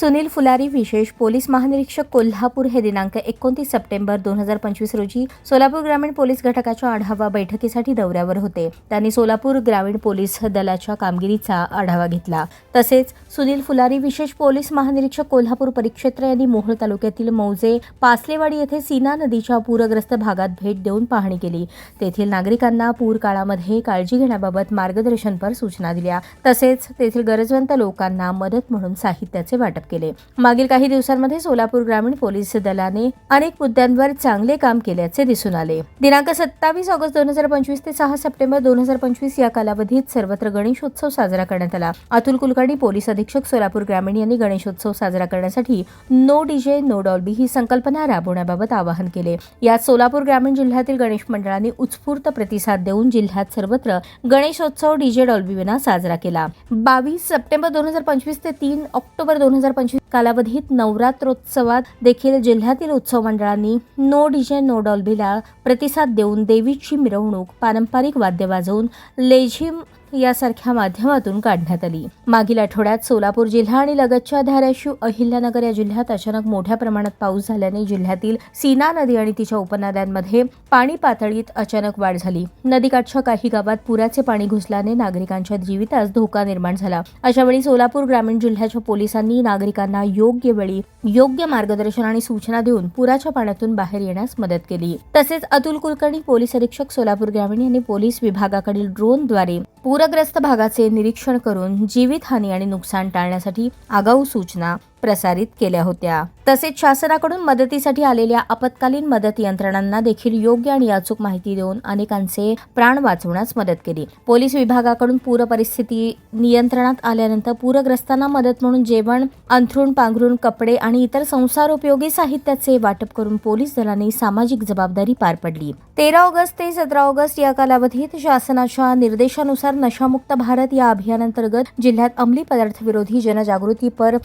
Sunil Phulari विशेष police महानिरीक्षक कोल्हापूर हे दिनांक एकोणतीस सप्टेंबर दोन हजार पंचवीस रोजी सोलापूर ग्रामीण पोलीस घटकाच्या आढावा बैठकीसाठी दौऱ्यावर होते. त्यांनी सोलापूर ग्रामीण पोलीस दलाच्या कामगिरीचा आढावा घेतला. तसेच सुनील फुलारी विशेष पोलीस महानिरीक्षक कोल्हापूर परिक्षेत्र यांनी मोहोळ तालुक्यातील मौजे पासलेवाडी येथे सीना नदीच्या पूरग्रस्त भागात भेट देऊन पाहणी केली. तेथील नागरिकांना पूर काळामध्ये काळजी घेण्याबाबत मार्गदर्शनपर सूचना दिल्या. तसेच तेथील गरजवंत लोकांना मदत म्हणून साहित्याचे वाटप केले. मागील काही दिवसांमध्ये सोलापूर ग्रामीण पोलीस दलाने अनेक मुद्द्यांवर चांगले काम केल्याचे दिसून आले. दिनांक सत्तावीस ऑगस्ट दोन हजार पंचवीस ते सहा सप्टेंबर दोन हजार पंचवीस या कालावधीत सर्वत्र गणेशोत्सव साजरा करण्यात आला. अतुल कुलकर्णी पोलीस अधीक्षक सोलापूर ग्रामीण यांनी गणेशोत्सव साजरा करण्यासाठी नो डीजे नो डॉल्बी ही संकल्पना राबवण्याबाबत आवाहन केले. यात सोलापूर ग्रामीण जिल्ह्यातील गणेश मंडळांनी उत्स्फूर्त प्रतिसाद देऊन जिल्ह्यात सर्वत्र गणेशोत्सव डीजे डॉल्बी विना साजरा केला. बावीस सप्टेंबर दोन हजार पंचवीस ते तीन ऑक्टोबर दोन हजार पंचवीस कालावधीत नवरात्रोत्सवात देखील जिल्ह्यातील उत्सव मंडळांनी नो डीजे नो डॉल्बीला प्रतिसाद देऊन देवीची मिरवणूक पारंपरिक वाद्य वाजवून लेझिम यासारख्या माध्यमातून काढण्यात आली. मागील आठवड्यात सोलापूर जिल्हा आणि लगतच्या धाराशिव अहिल्यानगर या जिल्ह्यात अचानक मोठ्या प्रमाणात पाऊस झाल्याने जिल्ह्यातील सीना नदी आणि तिच्या उपनद्यांमध्ये पाणी पातळीत अचानक वाढ झाली. नदीकाठच्या काही गावात पुराचे पाणी घुसल्याने नागरिकांच्या जीवितास धोका निर्माण झाला. अशावेळी सोलापूर ग्रामीण जिल्ह्याच्या पोलिसांनी नागरिकांना योग्य वेळी योग्य मार्गदर्शन आणि सूचना देऊन पुराच्या पाण्यातून बाहेर येण्यास मदत केली. तसेच अतुल कुलकर्णी पोलीस अधीक्षक सोलापूर ग्रामीण यांनी पोलीस विभागाकडील ड्रोनद्वारे पूरग्रस्त भागाचे निरीक्षण करून जीवितहानी आणि नुकसान टाळण्यासाठी आगाऊ सूचना प्रसारित केल्या होत्या. तसेच शासनाकडून मदतीसाठी आलेल्या आपत्कालीन मदत यंत्रणांना देखील योग्य आणि अचूक माहिती देऊन अनेकांचे प्राण वाचवण्यास मदत केली. पोलीस विभागाकडून पूर परिस्थिती नियंत्रणात आल्यानंतर पूरग्रस्तांना मदत म्हणून जेवण अंथरूण पांघरूण कपडे आणि इतर संसारोपयोगी साहित्याचे वाटप करून पोलीस दलाने सामाजिक जबाबदारी पार पडली. तेरा ऑगस्ट ते सतरा ऑगस्ट या कालावधीत शासनाच्या निर्देशानुसार नशामुक्त भारत या अभियानांतर्गत जिल्ह्यात अंमली पदार्थ विरोधी जनजागृतीपर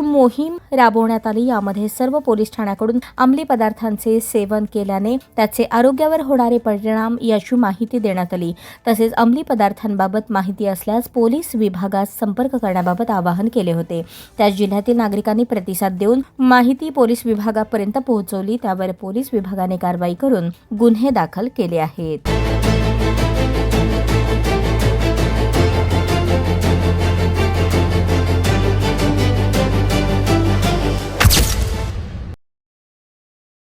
विशेष मोहीम राबवण्यात आली. यामध्ये सर्व पोलीस ठाण्याकडून अंमली पदार्थांचे सेवन केल्याने त्याचे आरोग्यावर होणारे परिणाम याची माहिती देण्यात आली. तसेच अंमली पदार्थांबाबत माहिती असल्यास पोलीस विभागास संपर्क करण्याबाबत आवाहन केले होते. त्याच जिल्ह्यातील नागरिकांनी प्रतिसाद देऊन माहिती पोलीस विभागापर्यंत पोहोचवली. त्यावर पोलीस विभागाने कारवाई करून गुन्हे दाखल केले आहेत.